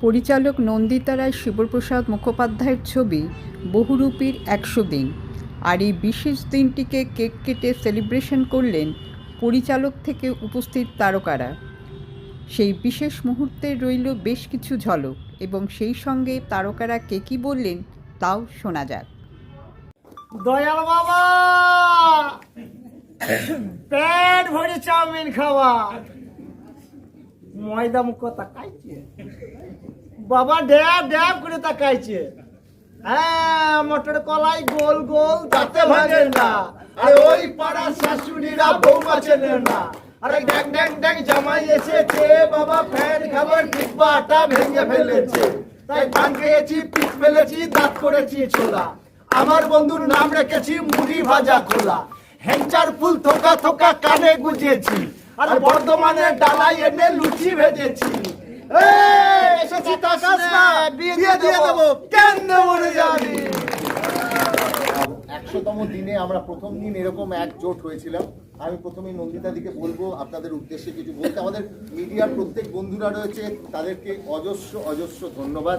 পরিচালক নন্দিতা রায় শিবপ্রসাদ মুখোপাধ্যায়ের ছবি বহুরূপীর একশো দিন আর এই বিশেষ দিনটিকে কেক কেটে সেলিব্রেশন করলেন পরিচালক থেকে উপস্থিত তারকারা। সেই বিশেষ মুহূর্তে রইল বেশ কিছু ঝলক এবং সেই সঙ্গে তারকারা কে কী বললেন তাও শোনা যাক। দয়াল বাবা! ভরে চাউমিন খাওয়া। ময়দা মুখ তাকাইছে। বাবা ড্যাব ড্যাব করে তাকাইছে। হ্যাঁ মটর কলাই গোল গোল তাতে ভাঙে না। আরে ওই পাড়ার শাশুড়িরা বৌমা চেনে না। আরে ড্যাং ড্যাং ড্যাং জামাই এসেছে। বাবা ফ্যান খাবার ডিব্বাটা ভেঙে ফেলেছে। তাই খেয়েছি পিঠ ফেলেছি দাঁত করেছি ছোলা। আমার বন্ধুর নাম রেখেছি মুড়ি ভাজা খোলা। হেঞ্চার ফুল থোকা থোকা কানে গুজেছি। আর বর্ধমানে ডালাই এনে লুচি ভেজেছি। এসেছি তাকাস না, বিয়ে দিয়ে দেবো। কেন মরে যাবি? একশোতম দিনে আমরা প্রথম দিন এরকম একজোট হয়েছিলাম। আমি প্রথমেই নন্দিতাদিকে বলব আপনাদের উদ্দেশ্যে কিছু বলতে। আমাদের মিডিয়ার প্রত্যেক বন্ধুরা রয়েছে তাদেরকে অজস্র অজস্র ধন্যবাদ।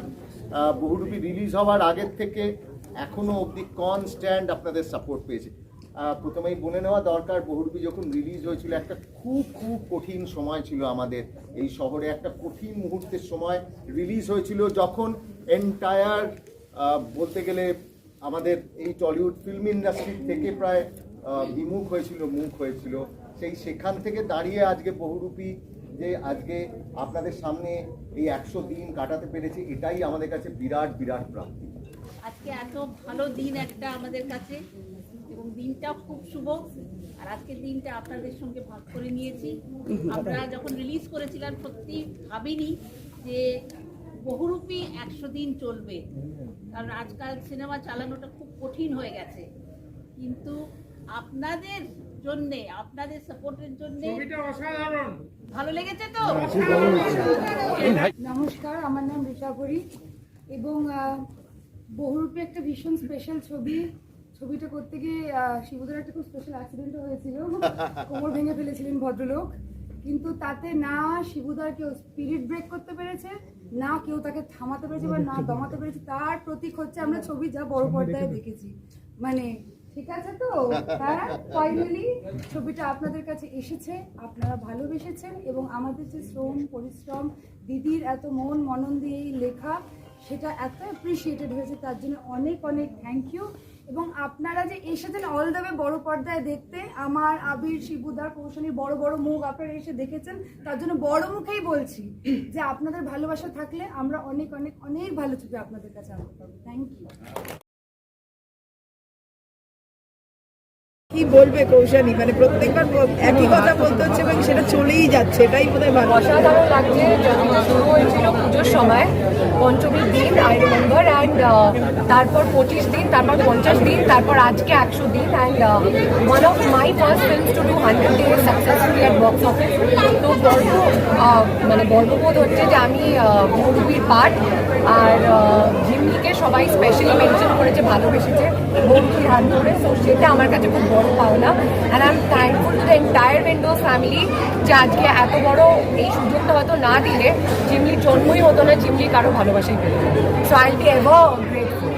বহুরূপী রিলিজ হওয়ার আগের থেকে এখনও অবধি কনস্ট্যান্ট আপনাদের সাপোর্ট পেয়েছে। প্রথমেই বলে নেওয়া দরকার, বহুরূপী যখন রিলিজ হয়েছিল, একটা খুব খুব কঠিন সময় ছিল আমাদের। এই শহরে একটা কঠিন মুহূর্তের সময় রিলিজ হয়েছিল যখন এন্টায়ার বলতে গেলে আমাদের এই টলিউড ফিল্ম ইন্ডাস্ট্রি থেকে প্রায় বিমুখ হয়েছিল, মুখ হয়েছিল। সেই সেখান থেকে দাঁড়িয়ে আজকে বহুরূপী যে আজকে আপনাদের সামনে এই একশো দিন কাটাতে পেরেছি, এটাই আমাদের কাছে বিরাট বিরাট প্রাপ্তি। আজকে এত ভালো দিন একটা আমাদের কাছে। দিনটা খুব শুভ। আর আজকের দিনটা আপনাদের সঙ্গে ভাগ করে নিয়েছি। আমরা যখন রিলিজ করেছিলাম সত্যি ভাবিনি যে বহুরূপী একশো দিন চলবে। কারণ আজকাল সিনেমা চালানোটা খুব কঠিন হয়ে গেছে। কিন্তু আপনাদের জন্যে আপনাদের সাপোর্টের জন্যে ভালো লেগেছে তো? নমস্কার আমার নাম ঋষা ভরি। এবং বহুরূপে একটা ভীষণ স্পেশাল ছবি ছবিটা করতে গিয়ে শিবুদার একটা খুব স্পেশাল অ্যাক্সিডেন্ট হয়েছিল। কোমর ভেঙে ফেলেছিলেন ভদ্রলোক। কিন্তু তাতে না শিবুদার কেউ স্পিরিট ব্রেক করতে পেরেছে না কেউ তাকে থামাতে পেরেছে বা না দমাতে পেরেছে তার প্রতীক হচ্ছে আমরা ছবি যা বড় পর্দায় দেখেছি। মানে ঠিক আছে তো? হ্যাঁ ফাইনালি ছবিটা আপনাদের কাছে এসেছে আপনারা ভালোবেসেছেন এবং আমাদের যে শ্রম পরিশ্রম দিদির এত মন মনন দিয়ে লেখা সেটা এত অ্যাপ্রিসিয়েটেড হয়েছে তার জন্য অনেক অনেক থ্যাংক ইউ এবং আপনারা যে এসেছেন অল দ্য ওয়ে বড় পর্দায় দেখতে, আমার আবির শিবুদার কৌশলী, বড় বড় মুখ আপনারা এসে দেখেছেন, তার জন্য বড় মুখেই বলছি যে আপনাদের ভালোবাসা থাকলে আমরা অনেক অনেক অনেক ভালো ছবি আপনাদের কাছে আনতে পারব থ্যাংক ইউ কি বলবে কৌশানী? মানে প্রত্যেকবার একই কথা বলতে হচ্ছে এবং সেটা চলেই যাচ্ছে এটাই বোধহয় ভালো। অসাধারণ লাগছে পুজোর সময় পঞ্চমীর দিন আই রিমেম্বার অ্যান্ড তারপর পঁচিশ দিন তারপর পঞ্চাশ দিন তারপর আজকে একশো দিন and one of my first films to do hundred day successfully at box office তো গর্ব আহ, মানে গর্ববোধ হচ্ছে যে আমি মুভির পার্ট আর ঝিমলিকে সবাই স্পেশালি মেনশন করেছে ভালোবেসেছে। বন্ধুর হাত ধরে। সো সেটা আমার কাছে খুব বড় পাওনা। And I am thankful to the entire Windows family যে আজকে এত বড় এই সুযোগটা হয়তো না দিলে জিমলির জন্মই হতো না জিমলি কারও ভালোবাসাই পেত so I be ever grateful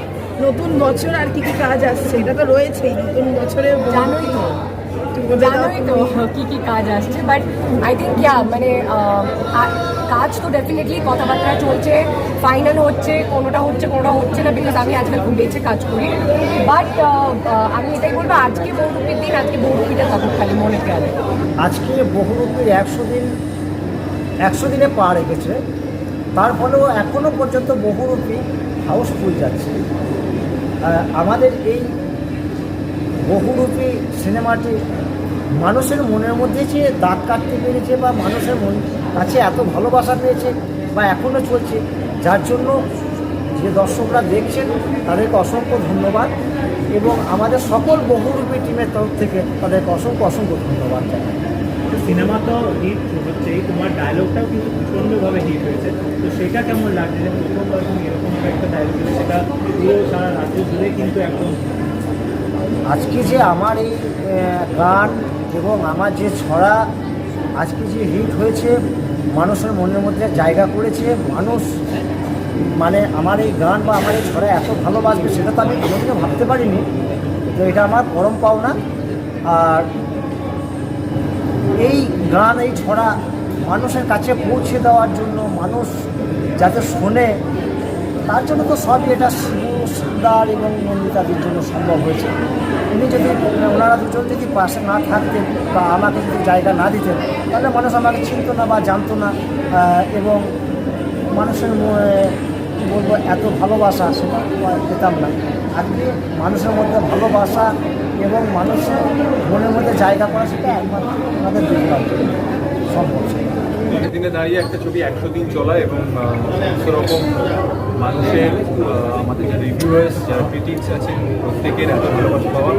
নতুন বছর আর কি কি কাজ আসছে? এটা তো রয়েছেই নতুন বছরে জানোই তো। জানোই তো কি কি কাজ আসছে বাট আই থিঙ্ক ইয়া মানে কাজ তো ডেফিনেটলি কথাবার্তা চলছে ফাইনাল হচ্ছে কোনোটা হচ্ছে কোনোটা হচ্ছে না বিকজ আমি আজকাল খুব বেঁচে কাজ করি বাট আমি এটাই বলব আজকে বৌরূপীর দিন আজকে বৌরূপীটা থাকুক খালি মনে গেলে আজকে বহুরূপী একশো দিন একশো দিনে পা রেখেছে তার ফলেও এখনও পর্যন্ত বহুরূপী হাউসফুল যাচ্ছে আমাদের এই বহুরূপী সিনেমাটি মানুষের মনের মধ্যে যে দাগ কাটতে পেরেছে বা মানুষের মন কাছে এত ভালোবাসা পেয়েছে বা এখনও চলছে, যার জন্য যে দর্শকরা দেখছেন তাদেরকে অসংখ্য ধন্যবাদ এবং আমাদের সকল বহুরূপী টিমের তরফ থেকে তাদেরকে অসংখ্য অসংখ্য ধন্যবাদ জানাই। সিনেমা তো হিট হচ্ছেই তোমার ডায়লগটাও কিন্তু প্রচণ্ডভাবে হিট হয়েছে। তো সেটা কেমন লাগছে? যে প্রথমবার তুমি এরকম একটা ডায়লগ সেটা পুরো সারা রাজ্য জুড়ে কিন্তু একদম আজকে যে আমার এই গান এবং আমার যে ছড়া আজকে যে হিট হয়েছে, মানুষের মনের মধ্যে জায়গা করেছে, মানুষ মানে আমার এই গান বা আমার এই ছড়া এত ভালোবাসবে সেটা তো আমি কোনোদিনও ভাবতে পারিনি। তো এটা আমার পরম পাওনা। আর এই গান, এই ছড়া মানুষের কাছে পৌঁছে দেওয়ার জন্য, মানুষ যাতে শোনে তার জন্য তো সবই এটা সুন্দর এবং নন্দিতাদের জন্য সম্ভব হয়েছে। উনি যদি ওনারা দুজন যদি পাশে না থাকতেন বা আমাকে যদি জায়গা না দিতেন তাহলে মানুষ আমাকে চিনতো না বা জানতো না এবং মানুষের কী বলব এত ভালোবাসা সেটা পেতাম না। আজকে মানুষের মধ্যে ভালোবাসা এবং মানুষের মনের মধ্যে জায়গা করা সেটা একমাত্র আমাদের দুর্লভ সম্ভব। দিনে দাঁড়িয়ে একটা ছবি একশো দিন চলা এবং আহ, সমস্ত রকম মানুষের আমাদের যারা রিভিউয়ার্স যারা ক্রিটিক্স আছেন প্রত্যেকের এত ভালোবাসা পাওয়া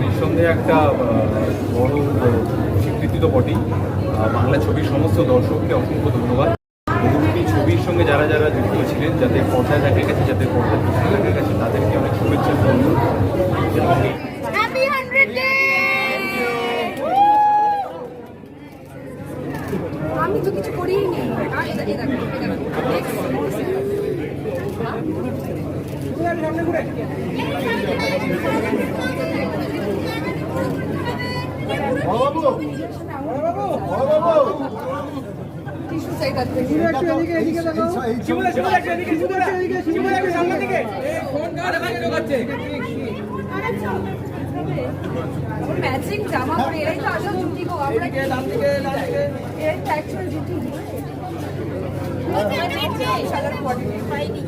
নিঃসন্দেহে একটা বড় স্বীকৃতি তো বটেই। বাংলা ছবির সমস্ত দর্শককে অসংখ্য ধন্যবাদ। বহুমুখী ছবির সঙ্গে যারা যারা যুক্ত ছিলেন যাদের পর্দায় দেখা গেছে যাদের পর্দায় পিছনে দেখা গেছে তাদেরকে অনেক শুভেচ্ছা। আমি তো কিছু করিনি। ম্যাচিং জামা পরে এরাই তো আসল জুটি গো আমরা তো অ্যাকচুয়াল জুটি পাইনি